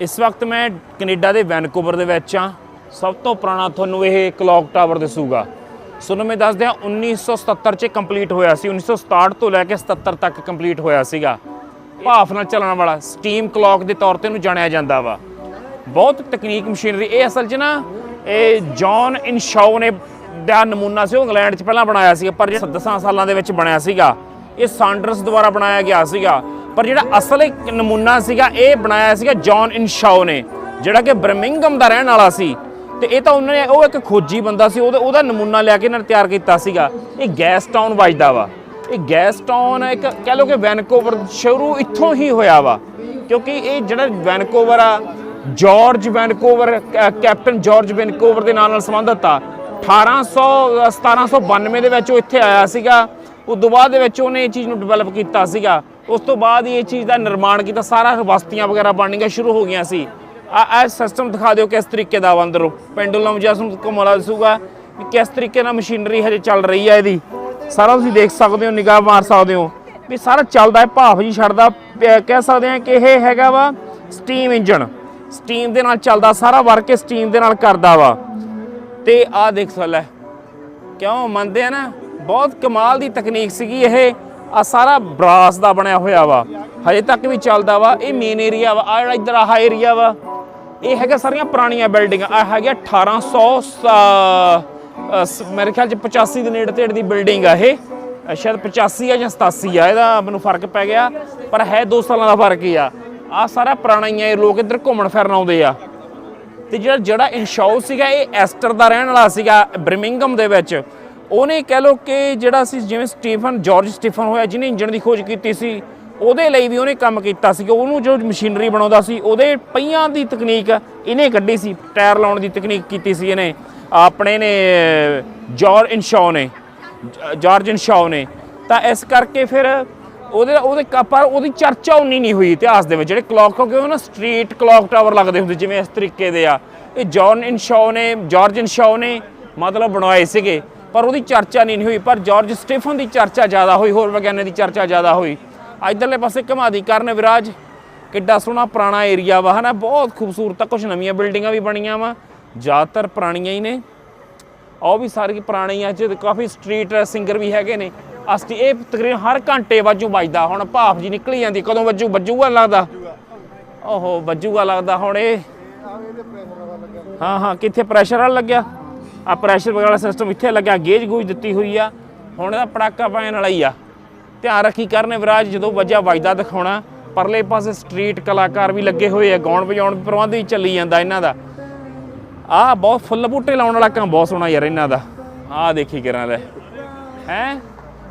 ਇਸ ਵਕਤ ਮੈਂ ਕੈਨੇਡਾ ਦੇ ਵੈਨਕੂਵਰ ਦੇ ਵਿੱਚ ਆ ਸਭ ਤੋਂ ਪੁਰਾਣਾ ਤੁਹਾਨੂੰ ਇਹ ਕਲੌਕ ਟਾਵਰ ਦਿਸੂਗਾ। ਸੁਣੋ ਮੈਂ ਦੱਸਦਿਆਂ 1977 ਚ ਕੰਪਲੀਟ ਹੋਇਆ ਸੀ। 1967 ਤੋਂ ਲੈ ਕੇ 77 ਤੱਕ ਕੰਪਲੀਟ ਹੋਇਆ ਸੀਗਾ। ਭਾਫ ਨਾਲ ਚੱਲਣ ਵਾਲਾ ਸਟੀਮ ਕਲੌਕ ਦੇ ਤੌਰ ਤੇ ਇਹਨੂੰ ਜਾਣਿਆ ਜਾਂਦਾ ਵਾ। ਬਹੁਤ ਤਕਨੀਕ ਮਸ਼ੀਨਰੀ। ਇਹ ਅਸਲ 'ਚ ਨਾ, ਇਹ ਜੌਨ ਇਨਸ਼ਾਓ ਨੇ ਦਾ ਨਮੂਨਾ ਸੀ। ਉਹ ਇੰਗਲੈਂਡ 'ਚ ਪਹਿਲਾਂ ਬਣਾਇਆ ਸੀ, ਪਰ ਜਿਹੜਾ 10 ਸਾਲਾਂ ਦੇ ਵਿੱਚ ਬਣਿਆ ਸੀਗਾ, ਇਹ ਸਾਂਡਰਸ ਦੁਆਰਾ ਬਣਾਇਆ ਗਿਆ ਸੀਗਾ। ਪਰ ਜਿਹੜਾ ਅਸਲ ਇੱਕ ਨਮੂਨਾ ਸੀਗਾ, ਇਹ ਬਣਾਇਆ ਸੀਗਾ ਜੌਨ ਇਨਸ਼ਾਓ ਨੇ, ਜਿਹੜਾ ਕਿ ਬਰਮਿੰਗਮ ਦਾ ਰਹਿਣ ਵਾਲਾ ਸੀ। ਤੇ ਇਹ ਤਾਂ ਉਹਨਾਂ ਨੇ, ਉਹ ਇੱਕ ਖੋਜੀ ਬੰਦਾ ਸੀ, ਉਹਦਾ ਉਹਦਾ ਨਮੂਨਾ ਲਿਆ ਕੇ ਇਹਨਾਂ ਨੇ ਤਿਆਰ ਕੀਤਾ ਸੀਗਾ। ਇਹ ਗੈਸ ਟਾਊਨ ਵੱਜਦਾ ਵਾ। ਇਹ ਗੈਸ ਟਾਊਨ ਇੱਕ ਕਹਿ ਲਓ ਕਿ ਵੈਨਕੂਵਰ ਸ਼ੁਰੂ ਇੱਥੋਂ ਹੀ ਹੋਇਆ ਵਾ। ਕਿਉਂਕਿ ਇਹ ਜਿਹੜਾ ਵੈਨਕੂਵਰ ਆ ਜਾਰਜ ਵੈਨਕੂਵਰ, ਕੈ- ਕੈਪਟਨ ਜਾਰਜ ਵੈਨਕੂਵਰ ਦੇ ਨਾਲ ਨਾਲ ਸੰਬੰਧਿਤ ਆ। 1800 1792 ਦੇ ਵਿੱਚ ਉਹ ਇੱਥੇ ਆਇਆ ਸੀਗਾ। ਉਸ ਤੋਂ ਬਾਅਦ ਦੇ ਵਿੱਚ ਉਹਨੇ ਇਹ ਚੀਜ਼ ਨੂੰ ਡਿਵੈਲਪ ਕੀਤਾ ਸੀਗਾ। ਉਸ ਤੋਂ ਬਾਅਦ ਹੀ ਇਹ ਚੀਜ਼ ਦਾ ਨਿਰਮਾਣ ਕੀਤਾ, ਸਾਰਾ ਬਸਤੀਆਂ ਵਗੈਰਾ ਬਣਨੀਆਂ ਸ਼ੁਰੂ ਹੋ ਗਈਆਂ ਸੀ। ਆ ਇਹ ਸਿਸਟਮ ਦਿਖਾ ਦਿਓ ਕਿਸ ਤਰੀਕੇ ਦਾ ਵਾ ਅੰਦਰੋਂ। ਪੈਂਡੂਲਮ ਜਿਹਾ ਤੁਹਾਨੂੰ ਘੁੰਮਣਾ ਦਿਸੂਗਾ ਵੀ ਕਿਸ ਤਰੀਕੇ ਨਾਲ ਮਸ਼ੀਨਰੀ ਹਜੇ ਚੱਲ ਰਹੀ ਹੈ ਇਹਦੀ। ਸਾਰਾ ਤੁਸੀਂ ਦੇਖ ਸਕਦੇ ਹੋ, ਨਿਗਾਹ ਮਾਰ ਸਕਦੇ ਹੋ। ਵੀ ਸਾਰਾ ਚੱਲਦਾ ਹੈ, ਭਾਫ ਜੀ ਛੱਡਦਾ ਪਿਆ- ਕਹਿ ਸਕਦੇ ਆ ਕਿ ਇਹ ਹੈਗਾ ਵਾ ਸਟੀਮ ਇੰਜਨ ਸਟੀਮ ਦੇ ਨਾਲ ਚੱਲਦਾ, ਸਾਰਾ ਵਰਕ ਇਹ ਸਟੀਮ ਦੇ ਨਾਲ ਕਰਦਾ ਵਾ। ਤੇ ਆਹ ਦੇਖ ਸੋ ਲੈ ਕਿਉਂ ਮੰਨਦੇ ਆ ਨਾ, ਬਹੁਤ ਕਮਾਲ ਦੀ ਤਕਨੀਕ ਸੀਗੀ ਇਹ। ਆ ਸਾਰਾ ਬਰਾਸ ਦਾ ਬਣਿਆ ਹੋਇਆ ਵਾ। ਹਜੇ ਤੱਕ ਵੀ ਚੱਲਦਾ ਵਾ। ਇਹ ਮੇਨ ਏਰੀਆ ਵਾ। ਆ ਜਿਹੜਾ ਇੱਧਰ ਆਹ ਏਰੀਆ ਵਾ, ਇਹ ਹੈਗਾ ਸਾਰੀਆਂ ਪੁਰਾਣੀਆਂ ਬਿਲਡਿੰਗਾਂ ਆ। ਹੈਗਾ 1800 ਸ- ਮੇਰੇ ਖਿਆਲ ਚ 85 ਦੇ ਨੇੜੇ ਤੇੜੇ ਦੀ ਬਿਲਡਿੰਗ ਆ ਇਹ। ਸ਼ਾਇਦ 85 ਆ ਜਾਂ 87 ਆ, ਇਹਦਾ ਮੈਨੂੰ ਫ਼ਰਕ ਪੈ ਗਿਆ। ਪਰ ਹੈ 2 ਸਾਲਾਂ ਦਾ ਫ਼ਰਕ ਹੀ ਆ। ਆ ਸਾਰਾ ਪੁਰਾਣਾ ਹੀ ਆ। ਇਹ ਲੋਕ ਇੱਧਰ ਘੁੰਮਣ ਫਿਰਨ ਆਉਂਦੇ ਆ। ਤੇ ਜਿਹੜਾ ਜਿਹੜਾ ਇਨਸ਼ਾਉ ਸੀਗਾ, ਇਹ ਐਸਟਰ ਦਾ ਰਹਿਣ ਵਾਲਾ ਸੀਗਾ ਬਰਮਿੰਗਮ ਦੇ ਵਿੱਚ। ਉਹਨੇ ਕਹਿ ਲੋ ਕਿ ਜਿਹੜਾ ਸੀ ਜਿਵੇਂ ਸਟੀਫਨ, ਜਾਰਜ ਸਟੀਫਨ ਹੋਇਆ, ਜਿਹਨੇ ਇੰਜਣ ਦੀ ਖੋਜ ਕੀਤੀ ਸੀ, ਉਹਦੇ ਲਈ ਵੀ ਉਹਨੇ ਕੰਮ ਕੀਤਾ ਸੀ। ਉਹਨੂੰ ਜੋ ਮਸ਼ੀਨਰੀ ਬਣਾਉਂਦਾ ਸੀ, ਉਹਦੇ ਪਹੀਆਂ ਦੀ ਤਕਨੀਕ ਇਹਨੇ ਕੱਢੀ ਸੀ, ਟਾਇਰ ਲਾਉਣ ਦੀ ਤਕਨੀਕ ਕੀਤੀ ਸੀ ਇਹਨੇ। ਆਪਣੇ ਨੇ, ਜੌਰ ਇਨਸ਼ਾਉ ਨੇ ਜ- ਜਾਰਜ ਇਨਸ਼ਾਉ ਨੇ। ਤਾਂ ਇਸ ਕਰਕੇ ਫਿਰ ਉਹਦੇ ਉਹਦੇ ਕ- ਪਰ ਉਹਦੀ ਚਰਚਾ ਉਨੀ ਨਹੀਂ ਹੋਈ ਇਤਿਹਾਸ ਦੇ ਵਿੱਚ। ਜਿਹੜੇ ਕਲੌਕ ਕਿਉਂਕਿ ਉਹ ਨਾ ਸਟਰੀਟ ਕਲੌਕ ਟਾਵਰ ਲੱਗਦੇ ਹੁੰਦੇ, ਜਿਵੇਂ ਇਸ ਤਰੀਕੇ ਦੇ ਆ। ਇਹ ਜੌਨ ਇਨਸ਼ਾਉ ਨੇ, ਜਾਰਜ ਇਨਸ਼ਾਉ ਨੇ ਮਤਲਬ ਬਣਾਏ ਸੀਗੇ। ਪਰ ਉਹਦੀ ਚਰਚਾ ਨਹੀਂ ਹੋਈ, ਪਰ ਜਾਰਜ ਸਟੀਫਨ ਦੀ ਚਰਚਾ ਜ਼ਿਆਦਾ ਹੋਈ, ਹੋਰ ਵਿਗਿਆਨੀਆਂ ਦੀ ਚਰਚਾ ਜ਼ਿਆਦਾ ਹੋਈ। ਇਧਰਲੇ ਪਾਸੇ ਘਮਾਦੀ ਕਰਨ ਵਿਰਾਜ, ਕਿੱਡਾ ਸੋਹਣਾ ਪੁਰਾਣਾ ਏਰੀਆ ਵਾ, ਹਨਾ, ਬਹੁਤ ਖੂਬਸੂਰਤ ਆ ਕੁਝ ਨਵੀਆਂ ਬਿਲਡਿੰਗਾਂ ਵੀ ਬਣੀਆਂ ਵਾ, ਜ਼ਿਆਦਾਤਰ ਪੁਰਾਣੀਆਂ ਹੀ ਨੇ। ਉਹ ਵੀ ਸਾਰੀ ਪੁਰਾਣੀਆਂ ਚ ਕਾਫੀ ਸਟਰੀਟ ਸਿੰਗਰ ਵੀ ਹੈਗੇ ਨੇ। ਅਸਤੀ ਇਹ ਤਕਰੀਬਨ ਹਰ ਘੰਟੇ ਵਾਜੂ ਵੱਜਦਾ, ਹੁਣ ਭਾਫ ਜੀ ਨਿਕਲੀ ਜਾਂਦੀ, ਕਦੋਂ ਵੱਜੂ, ਵੱਜੂਗਾ ਲੱਗਦਾ? ਓਹੋ, ਵੱਜੂਗਾ ਲੱਗਦਾ, ਹੁਣ ਇਹ। ਹਾਂ ਹਾਂ, ਕਿੱਥੇ ਪ੍ਰੈਸ਼ਰ ਵਾਲਾ ਲੱਗਿਆ? ਆ ਪ੍ਰੈਸ਼ਰ ਵਗੈਰਾ ਸਿਸਟਮ ਇੱਥੇ ਲੱਗਿਆ, ਗੇਜ ਗੂਜ ਦਿੱਤੀ ਹੋਈ ਆ। ਹੁਣ ਇਹਦਾ ਪੜਾਕਾ ਪੈਣ ਵਾਲਾ ਹੀ ਆ। ਧਿਆਨ ਰੱਖੀ ਕਰਨੇ ਵਿਰਾਜ, ਜਦੋਂ ਵੱਜਿਆ ਵੱਜਦਾ ਦਿਖਾਉਣਾ। ਪਰਲੇ ਪਾਸੇ ਸਟਰੀਟ ਕਲਾਕਾਰ ਵੀ ਲੱਗੇ ਹੋਏ ਆ, ਗਾਉਣ ਵਜਾਉਣ ਪ੍ਰਬੰਧ ਵੀ ਚੱਲੀ ਜਾਂਦਾ ਇਹਨਾਂ ਦਾ। ਆਹ ਬਹੁਤ ਫੁੱਲ ਬੂਟੇ ਲਾਉਣ ਵਾਲਾ ਕੰਮ ਬਹੁਤ ਸੋਹਣਾ ਯਾਰ ਇਹਨਾਂ ਦਾ। ਆਹ ਦੇਖੀ ਕਿਰਾਂ ਲੈ ਹੈ?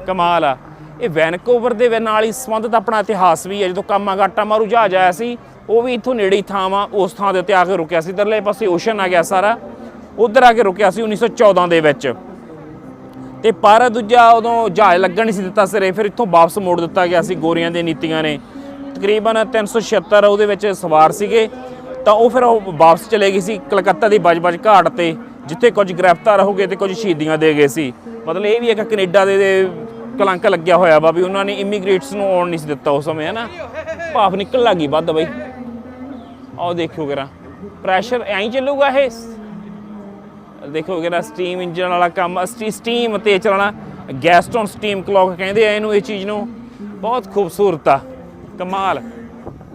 ਕਮਾਲ ਆ। ਇਹ ਵੈਨਕੂਵਰ ਦੇ ਨਾਲ ਹੀ ਸੰਬੰਧਿਤ ਆਪਣਾ ਇਤਿਹਾਸ ਵੀ ਹੈ ਜਦੋਂ ਕਾਮਾਗਾਟਾ ਮਾਰੂ ਜਹਾਜ਼ ਆਇਆ ਸੀ, ਉਹ ਵੀ ਇੱਥੋਂ ਨੇੜੇ ਹੀ ਥਾਂ ਵਾ, ਉਸ ਥਾਂ ਦੇ ਉੱਤੇ ਆ ਕੇ ਰੁਕਿਆ ਸੀ। ਦਰਲੇ ਪਾਸੇ ਓਸ਼ਨ ਆ ਗਿਆ ਸਾਰਾ। ਉਧਰ ਆ ਕੇ ਰੁਕਿਆ ਸੀ 1914 ਦੇ ਵਿੱਚ। ਤੇ ਪਰ ਦੂਜਾ ਉਦੋਂ ਜਹਾਜ਼ ਲੱਗਣ ਨਹੀਂ ਸੀ ਦਿੱਤਾ ਸਿਰੇ, ਫਿਰ ਇੱਥੋਂ ਵਾਪਸ ਮੋੜ ਦਿੱਤਾ ਗਿਆ ਸੀ ਗੋਰੀਆਂ ਦੀਆਂ ਨੀਤੀਆਂ ਨੇ। ਤਕਰੀਬਨ 376 ਉਹਦੇ ਵਿੱਚ ਸਵਾਰ ਸੀਗੇ, ਤਾਂ ਉਹ ਫਿਰ ਉਹ ਵਾਪਸ ਚਲੇ ਗਈ ਸੀ ਕਲਕੱਤਾ ਦੀ ਬਜਬਜ ਘਾਟ ਤੇ, ਜਿੱਥੇ ਕੁਝ ਗ੍ਰਿਫਤਾਰ ਹੋ ਗਏ ਤੇ ਕੁਝ ਸ਼ਹੀਦੀਆਂ ਦੇ ਗਏ ਸੀ। ਮਤਲਬ ਇਹ ਵੀ ਇੱਕ ਕੈਨੇਡਾ ਦੇ ਕਲੰਕ ਲੱਗਿਆ ਹੋਇਆ ਵਾ ਵੀ ਉਹਨਾਂ ਨੇ ਇਮੀਗ੍ਰੇਟਸ ਨੂੰ ਆਉਣ ਨਹੀਂ ਸੀ ਦਿੱਤਾ ਉਸ ਸਮੇਂ ਹੈ ਨਾ ਭਾਫ ਨਿਕਲ ਲੱਗੀ ਵੱਧ ਬਈ। ਆਓ ਦੇਖਿਓ ਜਰਾ। ਪ੍ਰੈਸ਼ਰ ਐਂ ਚੱਲੂਗਾ ਇਹ? ਦੇਖੋ ਜਰਾ ਸਟੀਮ ਇੰਜਨ ਵਾਲਾ ਕੰਮ ਸਟੀ ਸਟੀਮ ਤੇ ਚੱਲਣਾ ਗੈਸਟਨ ਸਟੀਮ ਕਲੌਕ ਕਹਿੰਦੇ ਆ ਇਹਨੂੰ ਇਹ ਚੀਜ਼ ਨੂੰ। ਬਹੁਤ ਖੂਬਸੂਰਤ ਆ। ਕਮਾਲ।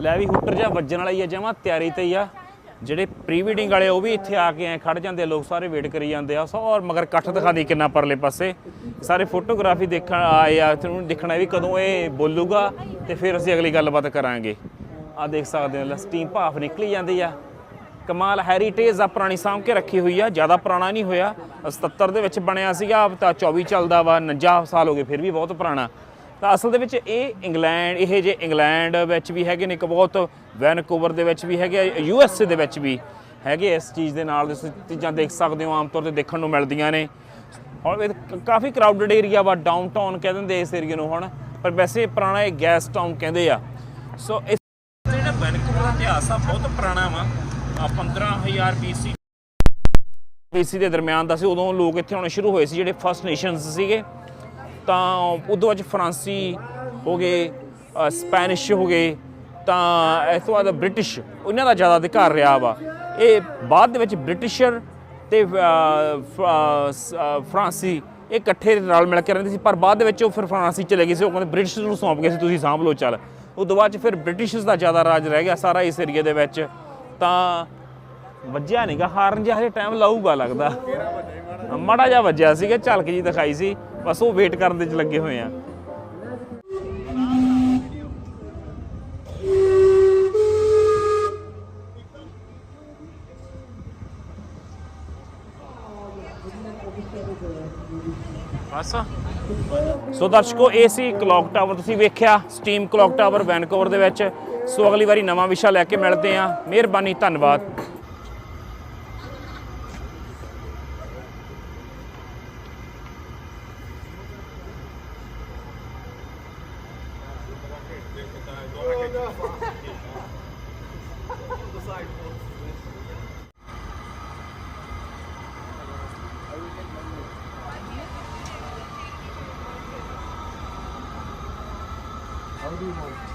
ਲੈ ਵੀ ਹੁੱਟਰ ਜਾਂ ਵੱਜਣ ਵਾਲੀ ਆ ਜਮਾ ਤਿਆਰੀ ਤੇ ਹੀ ਆ। ਜਿਹੜੇ ਪ੍ਰੀ ਵੀਡਿੰਗ ਵਾਲੇ ਉਹ ਵੀ ਇੱਥੇ ਆ ਕੇ ਐ ਖੜ ਜਾਂਦੇ ਆ, ਲੋਕ ਸਾਰੇ ਵੇਟ ਕਰੀ ਜਾਂਦੇ ਆ। ਸੋ ਔਰ ਮਗਰ ਇਕੱਠ ਦਿਖਾ ਦੀ ਕਿੰਨਾ ਪਰਲੇ ਪਾਸੇ। ਸਾਰੇ ਫੋਟੋਗ੍ਰਾਫੀ ਦੇਖਣ ਆਏ ਆ ਤੁਹਾਨੂੰ ਦੇਖਣਾ ਵੀ ਕਦੋਂ ਇਹ ਬੋਲੂਗਾ ਤੇ ਫਿਰ ਅਸੀਂ ਅਗਲੀ ਗੱਲਬਾਤ ਕਰਾਂਗੇ। ਆ ਦੇਖ ਸਕਦੇ ਹੋ ਸਟੀਮ ਭਾਫ ਨਿਕਲੀ ਜਾਂਦੀ ਆ। ਕਮਾਲ ਹੈਰੀਟੇਜ ਆ ਪੁਰਾਣੀ ਸਾਂਭ ਕੇ ਰੱਖੀ ਹੋਈ ਆ, ਜ਼ਿਆਦਾ ਪੁਰਾਣਾ ਨਹੀਂ ਹੋਇਆ। 77 ਦੇ ਵਿੱਚ ਬਣਿਆ ਸੀਗਾ ਅਬ ਤਾਂ 24 ਚੱਲਦਾ ਵਾ 49 ਸਾਲ ਹੋ ਗਏ ਫਿਰ ਵੀ ਬਹੁਤ ਪੁਰਾਣਾ। ਤਾਂ ਅਸਲ ਦੇ ਵਿੱਚ ਇਹ ਇੰਗਲੈਂਡ, ਇਹ ਜੇ ਇੰਗਲੈਂਡ ਵਿੱਚ ਵੀ ਹੈਗੇ ਨੇ ਇੱਕ ਬਹੁਤ ਵੈਨਕੂਵਰ ਦੇ ਵਿੱਚ ਵੀ ਹੈਗੇ ਯੂ ਐਸ ਏ ਦੇ ਵਿੱਚ ਵੀ ਹੈਗੇ ਇਸ ਚੀਜ਼ ਦੇ ਨਾਲ ਤੁਸੀਂ ਚੀਜ਼ਾਂ ਦੇਖ ਸਕਦੇ ਹੋ, ਆਮ ਤੌਰ ਤੇ ਦੇਖਣ ਨੂੰ ਮਿਲਦੀਆਂ ਨੇ। ਔਰ ਇਹ ਕਾਫੀ ਕਰਾਊਡਡ ਏਰੀਆ ਵਾ ਡਾਊਨਟਾਊਨ ਕਹਿ ਦਿੰਦੇ ਇਸ ਏਰੀਆ ਨੂੰ ਹੁਣ, ਪਰ ਵੈਸੇ ਪੁਰਾਣਾ ਇਹ ਗੈਸ ਟਾਊਨ ਕਹਿੰਦੇ ਆ। ਸੋ ਇਸ ਜਿਹੜਾ ਵੈਨਕੂਵਰ ਦਾ ਇਤਿਹਾਸ ਆ, ਬਹੁਤ ਪੁਰਾਣਾ ਵਾ। 15000 BC BC ਦੇ ਦਰਮਿਆਨ ਦਾ ਸੀ। ਉਦੋਂ ਲੋਕ ਇੱਥੇ ਆਉਣੇ ਸ਼ੁਰੂ ਹੋਏ ਸੀ, ਜਿਹੜੇ ਫਸਟ ਨੇਸ਼ਨਸ ਸੀਗੇ। ਤਾਂ ਉਦੋਂ ਅੱਜ ਫਰਾਂਸੀ ਹੋ ਗਏ ਸਪੈਨਿਸ਼ ਹੋ ਗਏ, ਤਾਂ ਇਸ ਤੋਂ ਬਾਅਦ ਬ੍ਰਿਟਿਸ਼ ਉਹਨਾਂ ਦਾ ਜ਼ਿਆਦਾ ਅਧਿਕਾਰ ਰਿਹਾ ਵਾ। ਇਹ ਬਾਅਦ ਦੇ ਵਿੱਚ ਬ੍ਰਿਟਿਸ਼ਰ ਤੇ ਫਰਾਂਸੀ ਇਹ ਇਕੱਠੇ ਰਲ ਮਿਲ ਕੇ ਰਹਿੰਦੇ ਸੀ। ਪਰ ਬਾਅਦ ਦੇ ਵਿੱਚ ਉਹ ਫਿਰ ਫਰਾਂਸੀ ਚਲੇ ਗਏ ਸੀ। ਉਹ ਕਹਿੰਦੇ ਬ੍ਰਿਟਿਸ਼ ਨੂੰ ਸੌਂਪ ਗਏ ਸੀ, ਤੁਸੀਂ ਸਾਂਭ ਲਓ, ਚੱਲ। ਉਹ ਤੋਂ ਬਾਅਦ ਚ ਫਿਰ ਬ੍ਰਿਟਿਸ਼ਸ ਦਾ ਜ਼ਿਆਦਾ ਰਾਜ ਰਹਿ ਗਿਆ ਸਾਰਾ ਇਸ ਏਰੀਏ ਦੇ ਵਿੱਚ। ਤਾਂ ਵੱਜਿਆ ਨਹੀਂਗਾ ਹਾਰਨ ਜਿਹਾ ਹਜੇ ਟਾਈਮ ਲਾਊਗਾ ਲੱਗਦਾ। ਮਾੜਾ ਜਿਹਾ ਵੱਜਿਆ ਸੀਗਾ, ਝਲਕ ਜੀ ਦਿਖਾਈ ਸੀ। ਬਸ ਉਹ ਵੇਟ ਕਰਨ ਦੇ ਚ ਲੱਗੇ ਹੋਏ ਆ। ਬਸ। ਸੋ ਦਰਸ਼ਕੋ, ਇਹ ਸੀ ਕਲੌਕ ਟਾਵਰ ਤੁਸੀਂ ਵੇਖਿਆ ਸਟੀਮ ਕਲੌਕ ਟਾਵਰ ਵੈਨਕੂਵਰ ਦੇ ਵਿੱਚ। ਸੋ ਅਗਲੀ ਵਾਰੀ ਨਵਾਂ ਵਿਸ਼ਾ ਲੈ ਕੇ ਮਿਲਦੇ ਆਂ ਮਿਹਰਬਾਨੀ, ਧੰਨਵਾਦ। do more.